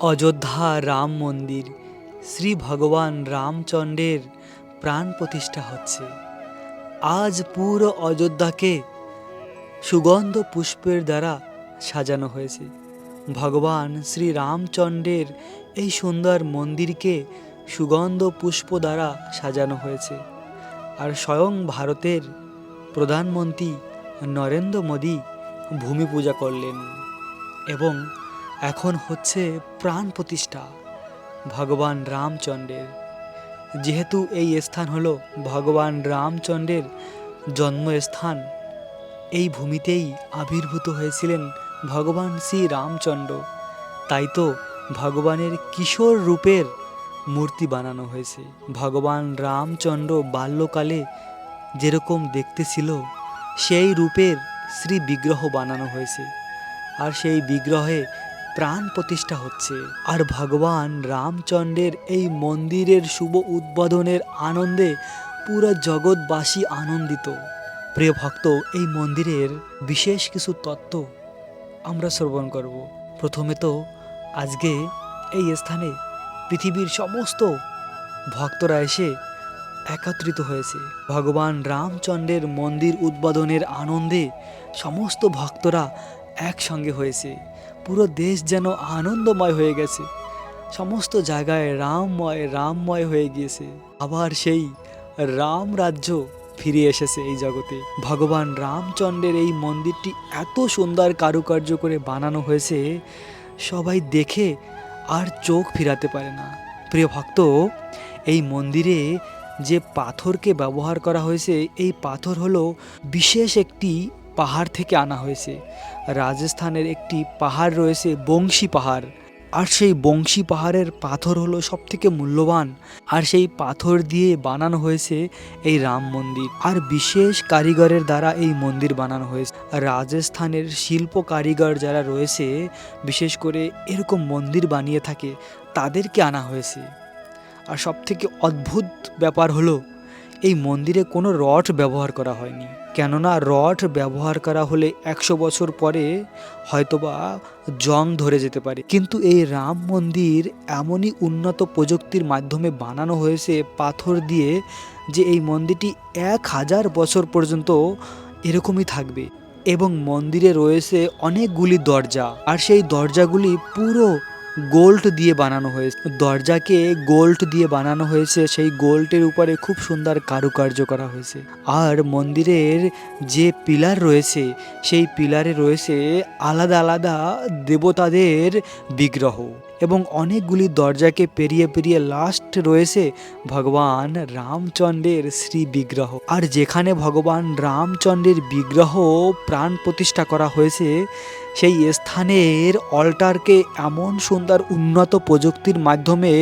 অযোধ্যা রাম মন্দির, শ্রী ভগবান রামচন্দ্রের প্রাণ প্রতিষ্ঠা হচ্ছে। আজ পুরো অযোধ্যাকে সুগন্ধ পুষ্পের দ্বারা সাজানো হয়েছে। ভগবান শ্রী রামচন্দ্রের এই সুন্দর মন্দিরকে সুগন্ধ পুষ্প দ্বারা সাজানো হয়েছে। আর স্বয়ং ভারতের প্রধানমন্ত্রী নরেন্দ্র মোদী ভূমি পূজা করলেন এবং এখন হচ্ছে প্রাণ প্রতিষ্ঠা, ভগবান রামচন্দ্রের। যেহেতু এই স্থান হলো ভগবান রামচন্দ্রের জন্মস্থান, এই ভূমিতেই আবির্ভূত হয়েছিলেন ভগবান শ্রী রামচন্দ্র। তাই তো ভগবানের কিশোর রূপের মূর্তি বানানো হয়েছে। ভগবান রামচন্দ্র বাল্যকালে যেরকম দেখতে ছিল, সেই রূপের শ্রী বিগ্রহ বানানো হয়েছে। আর সেই বিগ্রহে প্রাণ প্রতিষ্ঠা হচ্ছে। আর ভগবান রামচন্দ্রের এই মন্দিরের শুভ উদ্বোধনের আনন্দে পুরো জগৎবাসী আনন্দিত। প্রিয় ভক্ত, এই মন্দিরের বিশেষ কিছু তত্ত্ব আমরা শ্রবণ করব। প্রথমে তো আজকে এই স্থানে পৃথিবীর সমস্ত ভক্তরা এসে একত্রিত হয়েছে। ভগবান রামচন্দ্রের মন্দির উদ্বোধনের আনন্দে সমস্ত ভক্তরা একসঙ্গে হয়েছে। পুরো দেশ যেন আনন্দময় হয়ে গেছে। সমস্ত জায়গায় রামময় রামময় হয়ে গিয়েছে। আবার সেই রাম রাজ্য ফিরে এসেছে এই জগতে। ভগবান রামচন্দ্রের এই মন্দিরটি এত সুন্দর কারুকার্য করে বানানো হয়েছে, সবাই দেখে আর চোখ ফিরাতে পারে না। প্রিয় ভক্ত, এই মন্দিরে যে পাথরকে ব্যবহার করা হয়েছে, এই পাথর হলো বিশেষ একটি পাহাড় থেকে আনা হয়েছে। রাজস্থানের একটি পাহাড় রয়েছে বংশী পাহাড়। আর সেই বংশী পাহাড়ের পাথর হলো সব থেকে মূল্যবান। আর সেই পাথর দিয়ে বানানো হয়েছে এই রাম মন্দির। আর বিশেষ কারিগরের দ্বারা এই মন্দির বানানো হয়েছে। রাজস্থানের শিল্প কারিগর যারা রয়েছে, বিশেষ করে এরকম মন্দির বানিয়ে থাকে, তাদেরকে আনা হয়েছে। আর সব থেকে অদ্ভুত ব্যাপার হলো এই মন্দিরে কোনো রড ব্যবহার করা হয়নি। কেননা রড ব্যবহার করা হলে একশো বছর পরে হয়তোবা জং ধরে যেতে পারে। কিন্তু এই রাম মন্দির এমনই উন্নত প্রযুক্তির মাধ্যমে বানানো হয়েছে পাথর দিয়ে যে এই মন্দিরটি এক হাজার বছর পর্যন্ত এরকমই থাকবে। এবং মন্দিরে রয়েছে অনেকগুলি দরজা। আর সেই দরজাগুলি পুরো গোল্ড দিয়ে বানানো হয়েছে। দরজাকে গোল্ড দিয়ে বানানো হয়েছে। সেই গোল্ডের উপরে খুব সুন্দর কারুকার্য করা হয়েছে। আর মন্দিরের যে পিলার রয়েছে, সেই পিলারে রয়েছে আলাদা আলাদা দেবতাদের বিগ্রহ। এবং অনেকগুলি দরজাকে পেরিয়ে পেরিয়ে লাস্ট রয়েছে ভগবান রামচন্দ্রের শ্রী বিগ্রহ। আর যেখানে ভগবান রামচন্দ্রের বিগ্রহ প্রাণ প্রতিষ্ঠা করা হয়েছে সেই স্থানের অল্টারকে এমন সুন্দর উন্নত প্রযুক্তির মাধ্যমে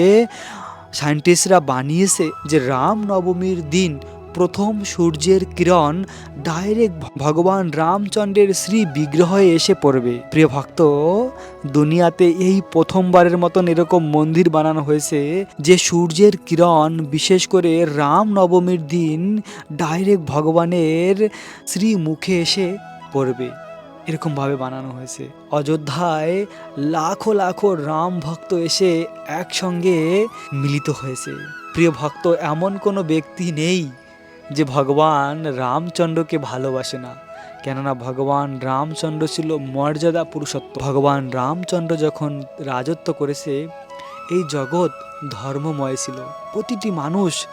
সায়েন্টিস্টরা বানিয়েছে যে রাম নবমীর দিন প্রথম সূর্যের কিরণ ডাইরেক্ট ভগবান রামচন্দ্রের শ্রী বিগ্রহে এসে পড়বে। প্রিয় ভক্ত, দুনিয়াতে এই প্রথমবারের মতন এরকম মন্দির বানানো হয়েছে যে সূর্যের কিরণ বিশেষ করে রাম নবমীর দিন ডাইরেক্ট ভগবানের শ্রী মুখে এসে পড়বে। এরকমভাবে বানানো হয়েছে। অযোধ্যায় লাখো লাখো রাম ভক্ত এসে একসঙ্গে মিলিত হয়েছে। প্রিয় ভক্ত, এমন কোনো ব্যক্তি নেই যে ভগবান রামচন্দ্রকে ভালোবাসে না। কেননা ভগবান রামচন্দ্র ছিল মর্যাদা পুরুষত্ব ভগবান রামচন্দ্র যখন রাজত্ব করেছে, এই জগৎ ধর্মময় ছিল। প্রতিটি মানুষ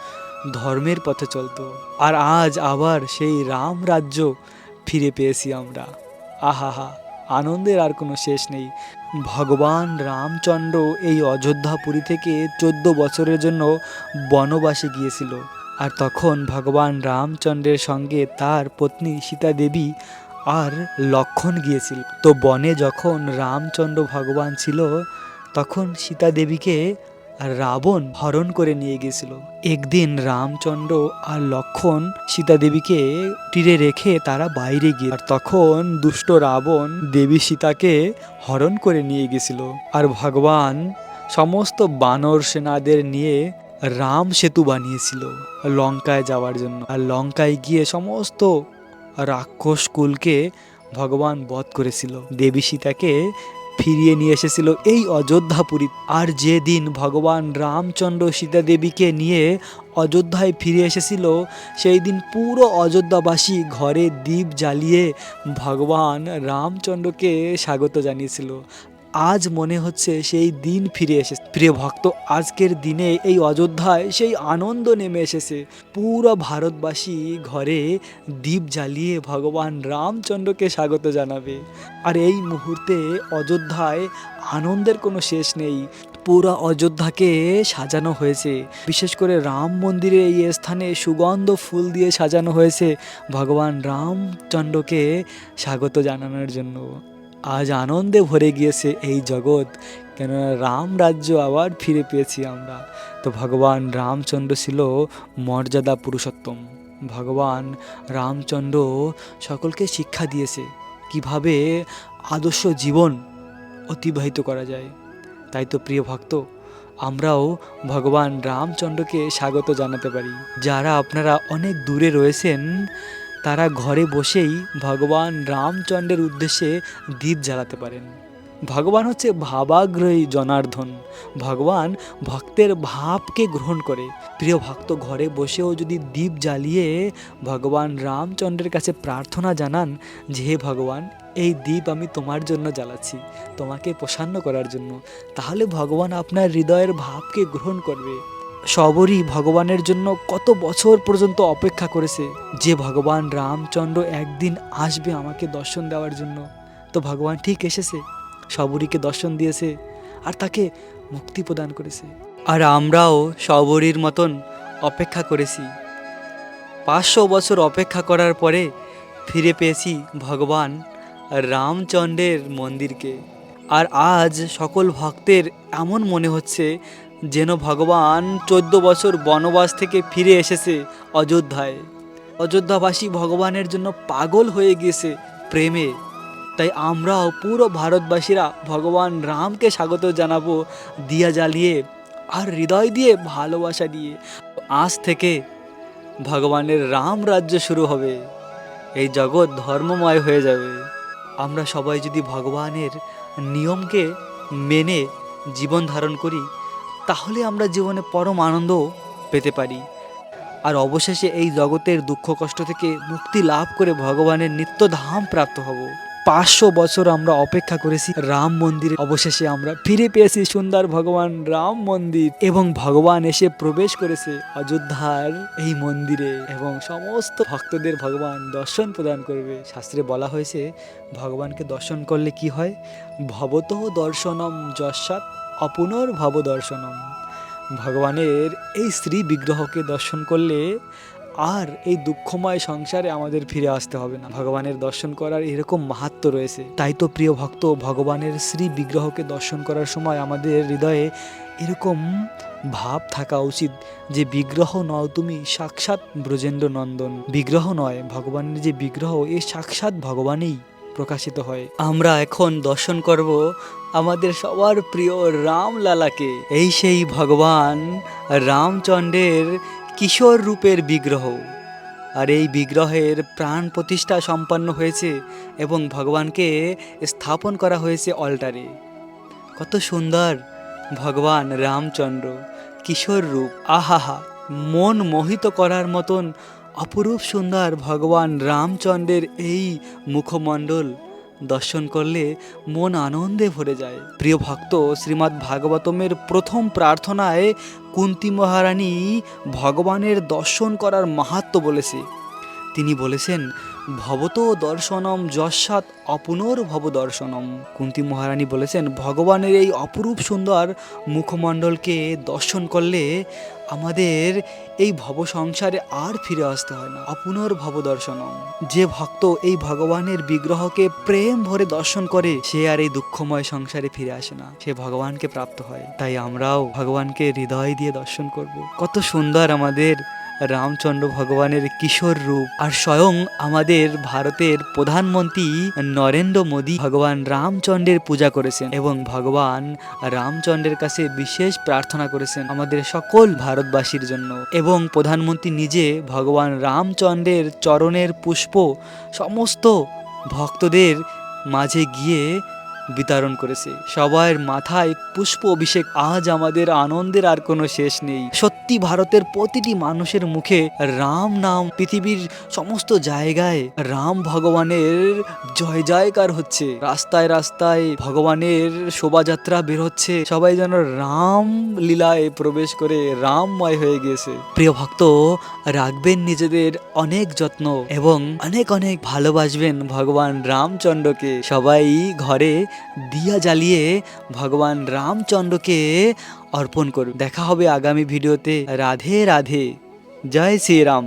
ধর্মের পথে চলতো। আর আজ আবার সেই রাম রাজ্য ফিরে পেয়েছি আমরা। আহাহা, আনন্দের আর কোনো শেষ নেই। ভগবান রামচন্দ্র এই অযোধ্যাপুরী থেকে চোদ্দ বছরের জন্য বনবাসে গিয়েছিল। আর তখন ভগবান রামচন্দ্রের সঙ্গে তার পত্নী সীতা দেবী আর লক্ষণ গিয়েছিল। তো বনে যখন রামচন্দ্র ভগবান ছিল, তখন সীতা দেবীকে রাবণ হরণ করে নিয়ে গেছিল। একদিন রামচন্দ্র আর লক্ষণ সীতা দেবীকে তীরে রেখে তারা বাইরে গিয়ে আর তখন দুষ্ট রাবণ দেবী সীতাকে হরণ করে নিয়ে গেছিল। আর ভগবান সমস্ত বানর সেনাদের নিয়ে রাম সেতু বানিয়েছিল লঙ্কায় যাওয়ার জন্য। আর লঙ্কায় গিয়ে সমস্ত রাক্ষস কুলকে ভগবান বধ করেছিল। দেবী সীতাকে ফিরিয়ে নিয়ে এসেছিল এই অযোধ্যাপুরী আর যেদিন ভগবান রামচন্দ্র সীতা দেবীকে নিয়ে অযোধ্যায় ফিরে এসেছিল সেই দিন পুরো অযোধ্যাবাসী ঘরে দ্বীপ জ্বালিয়ে ভগবান রামচন্দ্রকে স্বাগত জানিয়েছিল। আজ মনে হচ্ছে সেই দিন ফিরে এসেছে। প্রিয় ভক্ত, আজকের দিনে এই অযোধ্যায় সেই আনন্দ নেমে এসেছে। পুরো ভারতবাসী ঘরে দীপ জ্বালিয়ে ভগবান রামচন্দ্রকে স্বাগত জানাবে। আর এই মুহূর্তে অযোধ্যায় আনন্দের কোনো শেষ নেই। পুরো অযোধ্যাকে সাজানো হয়েছে। বিশেষ করে রাম মন্দিরে এই স্থানে সুগন্ধ ফুল দিয়ে সাজানো হয়েছে ভগবান রামচন্দ্রকে স্বাগত জানানোর জন্য। আজ আনন্দে ভরে গিয়েছে এই জগৎ। কেননা রাম রাজ্য আবার ফিরে পেয়েছি আমরা। তো ভগবান রামচন্দ্র ছিল মর্যাদা পুরুষোত্তম। ভগবান রামচন্দ্র সকলকে শিক্ষা দিয়েছে কীভাবে আদর্শ জীবন অতিবাহিত করা যায়। তাই তো প্রিয় ভক্ত, আমরাও ভগবান রামচন্দ্রকে স্বাগত জানাতে পারি। যারা আপনারা অনেক দূরে রয়েছেন তারা ঘরে বসেই ভগবান রামচন্দ্রের উদ্দেশ্যে দ্বীপ জ্বালাতে পারেন। ভগবান হচ্ছে ভাবাগ্রহী জনার্দন। ভগবান ভক্তের ভাবকে গ্রহণ করে। প্রিয় ভক্ত, ঘরে বসেও যদি দ্বীপ জ্বালিয়ে ভগবান রামচন্দ্রের কাছে প্রার্থনা জানান যে, হে ভগবান, এই দ্বীপ আমি তোমার জন্য জ্বালাচ্ছি, তোমাকে প্রসন্ন করার জন্য, তাহলে ভগবান আপনার হৃদয়ের ভাবকে গ্রহণ করবে। সবরই ভগবানের জন্য কত বছর পর্যন্ত অপেক্ষা করেছে। যে ভগবান রামচন্দ্র একদিন আসবে আমাকে দর্শন দেওয়ার জন্য। তো ভগবান ঠিক এসেছে, সবরীকে দর্শন দিয়েছে আর তাকে মুক্তি প্রদান করেছে। আর আমরাও সবরীর মতন অপেক্ষা করেছি। পাঁচশো বছর অপেক্ষা করার পরে ফিরে পেয়েছি ভগবান রামচন্দ্রের মন্দিরকে। আর আজ সকল ভক্তের এমন মনে হচ্ছে যেন ভগবান চোদ্দ বছর বনবাস থেকে ফিরে এসেছে অযোধ্যায়। অযোধ্যাবাসী ভগবানের জন্য পাগল হয়ে গিয়েছে প্রেমে। তাই আমরাও পুরো ভারতবাসীরা ভগবান রামকে স্বাগত জানাব দিয়া জ্বালিয়ে আর হৃদয় দিয়ে ভালোবাসা দিয়ে। আজ থেকে ভগবানের রাম রাজ্য শুরু হবে। এই জগৎ ধর্মময় হয়ে যাবে। আমরা সবাই যদি ভগবানের নিয়মকে মেনে জীবন ধারণ করি তাহলে আমরা জীবনে পরম আনন্দ পেতে পারি। আর অবশেষে এই জগতের দুঃখ কষ্ট থেকে মুক্তি লাভ করে ভগবানের নিত্য ধাম প্রাপ্ত হব। পাঁচশো বছর আমরা অপেক্ষা করেছি রাম মন্দিরে। অবশেষে আমরা ফিরে পেয়েছি সুন্দর ভগবান রাম মন্দির এবং ভগবান এসে প্রবেশ করেছে অযোধ্যার এই মন্দিরে এবং সমস্ত ভক্তদের ভগবান দর্শন প্রদান করবে। শাস্ত্রে বলা হয়েছে, ভগবানকে দর্শন করলে কি হয়? ভবত দর্শনম যশাৎ অপুনর ভব দর্শনম ভগবানের এই শ্রী বিগ্রহকে দর্শন করলে আর এই দুঃখময় সংসারে আমাদের ফিরে আসতে হবে না। ভগবানের দর্শন করার এরকম মাহাত্ম রয়েছে। তাই তো প্রিয় ভক্ত, ভগবানের শ্রী বিগ্রহকে দর্শন করার সময় আমাদের হৃদয়ে এরকম ভাব থাকা উচিত যে বিগ্রহ নও তুমি সাক্ষাৎ ব্রজেন্দ্র নন্দন বিগ্রহ নয়, ভগবানের যে বিগ্রহ, এ সাক্ষাৎ ভগবানেই প্রকাশিত হয়। আমরা এখন দর্শন করব আমাদের সবার প্রিয় রামলালাকে। এই সেই ভগবান রামচন্দ্রের কিশোর রূপের বিগ্রহ। আর এই বিগ্রহের প্রাণ প্রতিষ্ঠা সম্পন্ন হয়েছে এবং ভগবানকে স্থাপন করা হয়েছে অল্টারে। কত সুন্দর! ভগবান রামচন্দ্র কিশোর রূপ, আহাহা! মন মোহিত করার মতন অপরূপ সুন্দর ভগবান রামচন্দ্রের এই মুখমণ্ডল দর্শন করলে মন আনন্দে ভরে যায়। প্রিয় ভক্ত, শ্রীমদ্ ভাগবতমের প্রথম প্রার্থনায় কুন্তি মহারানী ভগবানের দর্শন করার মাহাত্ম বলেছে। তিনি বলেছেন, ভবত দর্শনম যশাৎ অপুনর ভব দর্শনম কুন্তি মহারানী বলেছেন, ভগবানের এই অপরূপ সুন্দর মুখমণ্ডলকে দর্শন করলে আমাদের এই ভব সংসারে আর ফিরে আসতে হয় না। অপুনর ভব দর্শনম যে ভক্ত এই ভগবানের বিগ্রহকে প্রেম ভরে দর্শন করে, সে আর এই দুঃখময় সংসারে ফিরে আসে না। সে ভগবানকে প্রাপ্ত হয়। তাই আমরাও ভগবানকে হৃদয় দিয়ে দর্শন করব। কত সুন্দর আমাদের রামচন্দ্র ভগবানের কিশোর রূপ আর স্বয়ং আমাদের ভারতের প্রধানমন্ত্রী নরেন্দ্র মোদী ভগবান রামচন্দ্রের পূজা করেছেন এবং ভগবান রামচন্দ্রের কাছে বিশেষ প্রার্থনা করেছেন আমাদের সকল ভারতবাসীর জন্য। এবং প্রধানমন্ত্রী নিজে ভগবান রামচন্দ্রের চরণের পুষ্প সমস্ত ভক্তদের মাঝে গিয়ে বিতরণ করেছে। সবার মাথায় পুষ্প অভিষেক। আজ আমাদের আনন্দের আর কোনো শেষ নেই। সত্যি ভারতের প্রতিটি মানুষের মুখে রাম নাম, পৃথিবীর সমস্ত জায়গায় রাম ভগবানের জয় জয়কার হচ্ছে। রাস্তায় রাস্তায় ভগবানের শোভাযাত্রা বের হচ্ছে। সবাই যেন রাম লীলায় প্রবেশ করে রামময় হয়ে গিয়েছে। প্রিয় ভক্ত, রাখবেন নিজেদের অনেক যত্ন এবং অনেক অনেক ভালোবাসবেন ভগবান রামচন্দ্রকে। সবাই ঘরে দিয়া জ্বালিয়ে ভগবান রামচন্দ্রকে অর্পণ করবে দেখা হবে আগামী ভিডিওতে। রাধে রাধে। জয় শ্রীরাম।